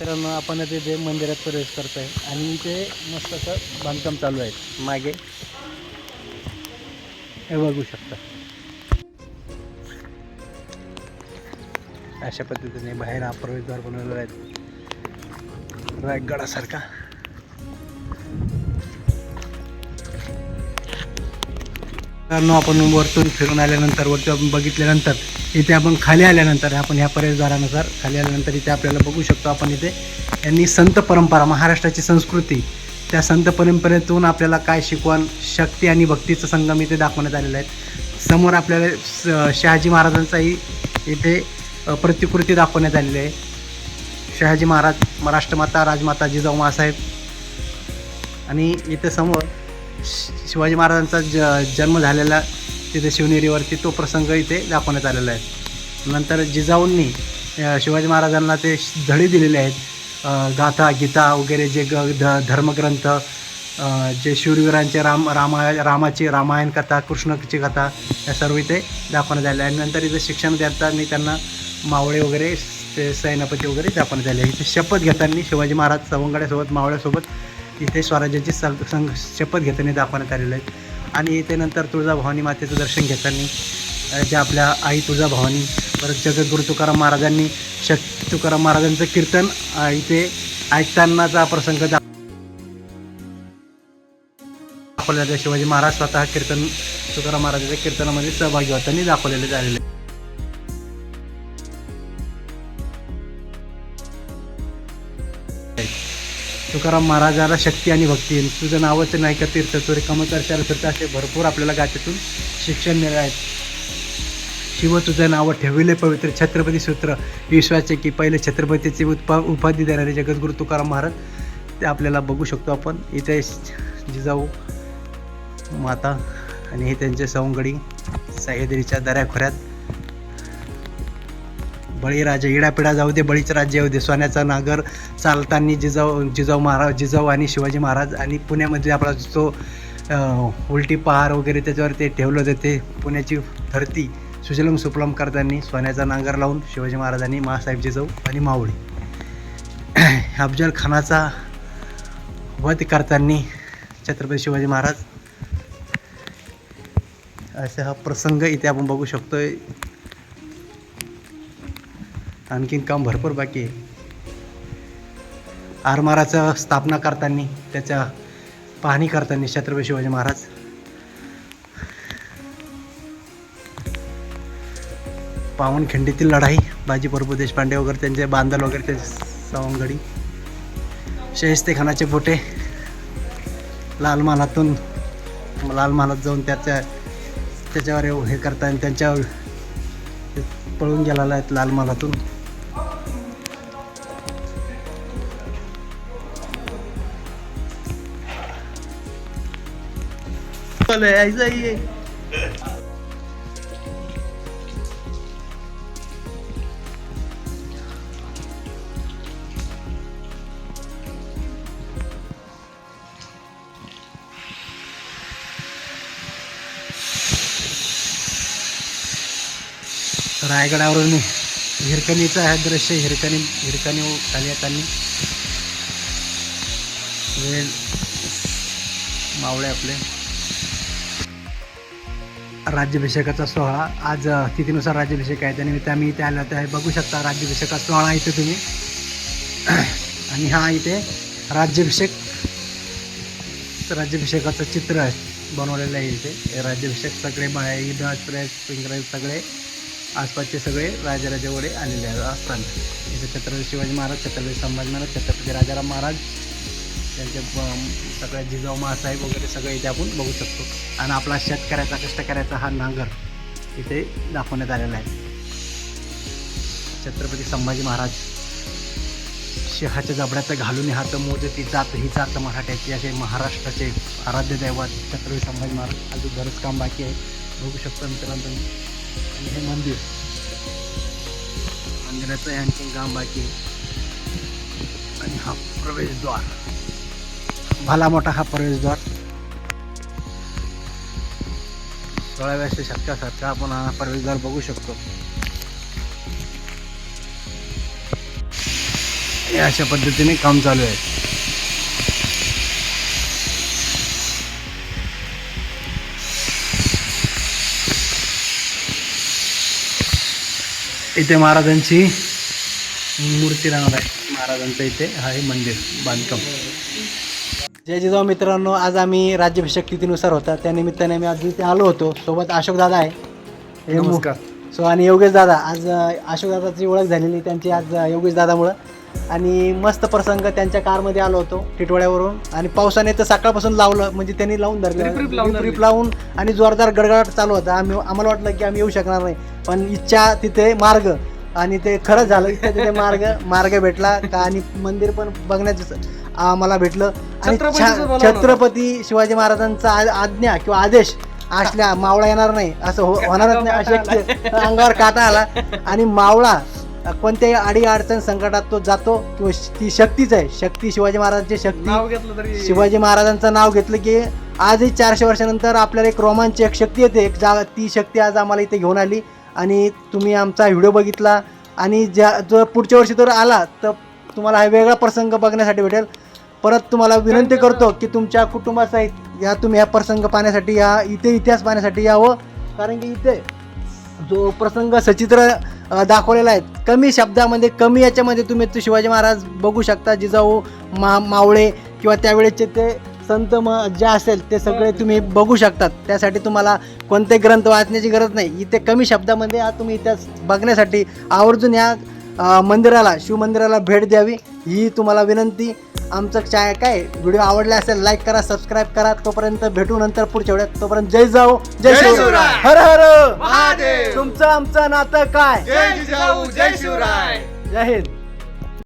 मित्रांनो आपण आता जे मंदिरात प्रवेश करत आहे आणि इथे मस्त असं बांधकाम चालू आहे. मागे. हे बघू शकता. अशा पद्धतीने बाहेर हा प्रवेशद्वार बनवलेला आहे. रायगडासारखा. मित्रांनो आपण वरतून फिरून आल्यानंतर वरती आपण बघितल्यानंतर इथे आपण खाली आल्यानंतर आपण ह्या प्रवेशद्वारानुसार खाली आल्यानंतर इथे आपल्याला बघू शकतो आपण इथे यांनी संत परंपरा महाराष्ट्राची संस्कृती त्या संत परंपरेतून आपल्याला काय शिकवण शक्ती आणि भक्तीचं संगम इथे दाखवण्यात आलेलं आहे. समोर आपल्याला स- शहाजी महाराजांचाही इथे प्रतिकृती दाखवण्यात आलेली आहे. शहाजी महाराज महाराष्ट्रमाता राजमाता जिजाऊ मासाहेब. आणि इथे समोर शि- शिवाजी महाराजांचा ज जन्म झालेला तिथे शिवनेरीवरती तो प्रसंग इथे दाखवण्यात आलेला आहे. नंतर जिजाऊंनी शिवाजी महाराजांना ते धडे दिलेले आहेत. गाथा गीता वगैरे जे ग ध धर्मग्रंथ जे शूरवीरांचे राम रामा रामाची रामायण कथा कृष्णची कथा या सर्व इथे दाखवण्यात आल्या आहे नंतर इथे शिक्षण देताना त्यांना मावळे वगैरे ते सेनापती वगैरे दाखवण्यात आले आहे इथे शपथ घेताना शिवाजी महाराज सवंगड्यासोबत मावळ्यासोबत इथे स्वराज्याची संघ शपथ घेताना दाखवण्यात आलेलं आहे आणि इथे नंतर तुळजाभवानी मातेचं दर्शन घेताना जे ज्या आपल्या आई तुळजाभवानी परत जगद्गुरू तुकाराम महाराजांनी शक्ती तुकाराम महाराजांचं कीर्तन इथे ऐकतानाचा प्रसंग दाखवलेला शिवाजी महाराज स्वतः कीर्तन तुकाराम महाराजांच्या कीर्तनामध्ये सहभागी होताना दाखवलेले झालेले आहे. तुकाराम महाराजाला शक्ती आणि भक्ती तुझं नावच नाही का तीर्थ चोरी कमकर्चाला फिरता असे भरपूर आपल्याला गाथेतून शिक्षण मिळत आहेत शिव तुझं नाव ठेविले पवित्र छत्रपती सूत्र. विश्वाचे की पहिले छत्रपतीची उत्पा उपाधी देणारे जगद्गुरू तुकाराम महाराज ते आपल्याला बघू शकतो आपण. इथे जिजाऊ माता आणि हे त्यांचे सवंगडी सह्याद्रीच्या दऱ्याखोऱ्यात बळीराजा इडापिडा जाऊ दे बळीचं राज्य येऊ दे. सोन्याचा नागर चालताना जिजाऊ जिजाऊ महाराज जिजाऊ आणि शिवाजी महाराज आणि पुण्यामध्ये आपला जो उलटी पहार वगैरे त्याच्यावर ते ठेवलं होतं ते पुण्याची धरती सुजलम सुपलम करताना सोन्याचा नांगर लावून शिवाजी महाराजांनी महासाहेब जिजाऊ आणि मावळी अफजल खानाचा वध करताना छत्रपती शिवाजी महाराज असा हा प्रसंग इथे आपण बघू शकतोय. आणखीन काम भरपूर बाकी आहे. आरमाराचं स्थापना करताना त्याच्या पाहणी करताना छत्रपती शिवाजी महाराज. पावनखिंडीतील लढाई बाजी प्रभू देशपांडे वगैरे त्यांचे बांधल वगैरे त्यांचे सवंगडी. शहिस्ते खानाचे लाल महालातून लाल महालात जाऊन त्याच्या त्याच्यावर हे करताना त्यांच्यावर ते पळून गेलेला आहेत लाल महालातून चले ऐसा ही है रायगडावरून हिरकणीचं हा दृश्य हिरकणी हिरकणी खाली येताना वेळ मावळे आपले. राज्याभिषेकाचा सोहळा. आज तिथीनुसार राज्याभिषेक आहे. त्यानिमित्त आम्ही इथे आलो आहे बघू शकता राज्याभिषेकाचा सोहळा इथे तुम्ही. आणि हा इथे राज्याभिषेक राज्याभिषेकाचं चित्र बनवलेलं आहे इथे. राज्याभिषेक सगळे बाय प्रेस पिंगराज सगळे आसपासचे सगळे राजाराजेवडे आलेले आहेत. इथे छत्रपती शिवाजी महाराज छत्रपती संभाजी महाराज छत्रपती राजाराम महाराज त्यांचे सगळ्या जिजाऊ मासाहेब वगैरे सगळे इथे आपण बघू शकतो. आणि आपला शेतकऱ्याचा कष्टकऱ्याचा हा नांगर इथे दाखवण्यात आलेला आहे. छत्रपती संभाजी महाराज शहाच्या जबड्याचं घालून हात मोजती जात ही जात मराठ्याची असे महाराष्ट्राचे आराध्य दैवत छत्रपती संभाजी महाराज. अजून बरंच काम बाकी आहे. बघू शकतो मित्रांनो. आणि हे मंदिर मंदिराचं आणखी काम बाकी आहे. आणि हा प्रवेशद्वार. भला मोठा हा प्रवेशद्वार. थोड्या शक्य सारखा आपण हा प्रवेशद्वार बघू शकतो. हे अशा पद्धतीने काम चालू आहे. इथे महाराजांची मूर्ती राहणार आहे. महाराजांचं इथे हा आहे मंदिर बांधकाम. जय जिजाऊ मित्रांनो आज आम्ही राज्याभिषेक तिथीनुसार होता त्या निमित्ताने आम्ही आज इथे आलो होतो. सोबत अशोक दादा आहे. हे मु- नमस्कार. सो आणि योगेश दादा आज अशोक दादाची ओळख झालेली त्यांची आज योगेश दादामुळं. आणि मस्त प्रसंग त्यांच्या कारमध्ये आलो होतो टिटवाड्यावरून आणि पावसाने तर सकाळपासून लावलं म्हणजे त्यांनी लावून धरलं. रिप-रिप लावून धरली. लावून आणि जोरदार गडगडाट चालू होता. आम्ही आम्हाला वाटलं की आम्ही येऊ शकणार नाही. पण इच्छा तिथे मार्ग. आणि ते खरंच झालं इच्छा तिथे मार्ग मार्ग भेटला. का आणि मंदिर पण बघण्याचं आम्हाला भेटलं. आणि छा-. छत्रपती शिवाजी महाराजांचा आ- आज्ञा किंवा आदेश असल्या मावळा येणार नाही असं हो- होणारच नाही अशक्य अंगावर काटा आला. आणि मावळा कोणत्याही अडी अडचण संकटात तो जातो किंवा श- ती शक्तीच आहे. शक्ती शिवाजी महाराजांची शक्ती. नाव घेतलं तरी शिवाजी महाराजांचं नाव घेतलं की आजही चारशे वर्षानंतर आपल्याला एक रोमांच एक शक्ती येते. एक जागा ती शक्ती आज आम्हाला इथे घेऊन आली. आणि तुम्ही आमचा व्हिडिओ बघितला. आणि ज्या जर पुढच्या वर्षी जर आला तर तुम्हाला हा वेगळा प्रसंग बघण्यासाठी भेटेल. परत तुम्हाला विनंती करतो की तुमच्या कुटुंबासहित या तुम्ही ह्या प्रसंग पाहण्यासाठी या इथे इतिहास पाहण्यासाठी यावं. कारण की इथे जो प्रसंग सचित्र दाखवलेला आहे कमी शब्दामध्ये कमी याच्यामध्ये तुम्ही ते शिवाजी महाराज बघू शकता जिजाऊ मा मावळे किंवा त्यावेळेचे ते संत म जे असेल ते सगळे तुम्ही बघू शकतात. त्यासाठी तुम्हाला कोणते ग्रंथ वाचण्याची गरज नाही. इथे कमी शब्दामध्ये हा तुम्ही इतिहास बघण्यासाठी आवर्जून या मंदिराला शिवमंदिराला भेट द्यावी. ही तुम्हाला विनंती. आमचं चाय काय? व्हिडिओ आवडला असेल लाईक करा सबस्क्राईब करा. तोपर्यंत भेटू नंतर पुढच्या वेळेत. तोपर्यंत जय जाऊ. जय शिवराय. शिवराय. हर हर. महादेव. तुमचं आमचं नातं काय? जय जिजाऊ जय शिवराय. जय हिंद.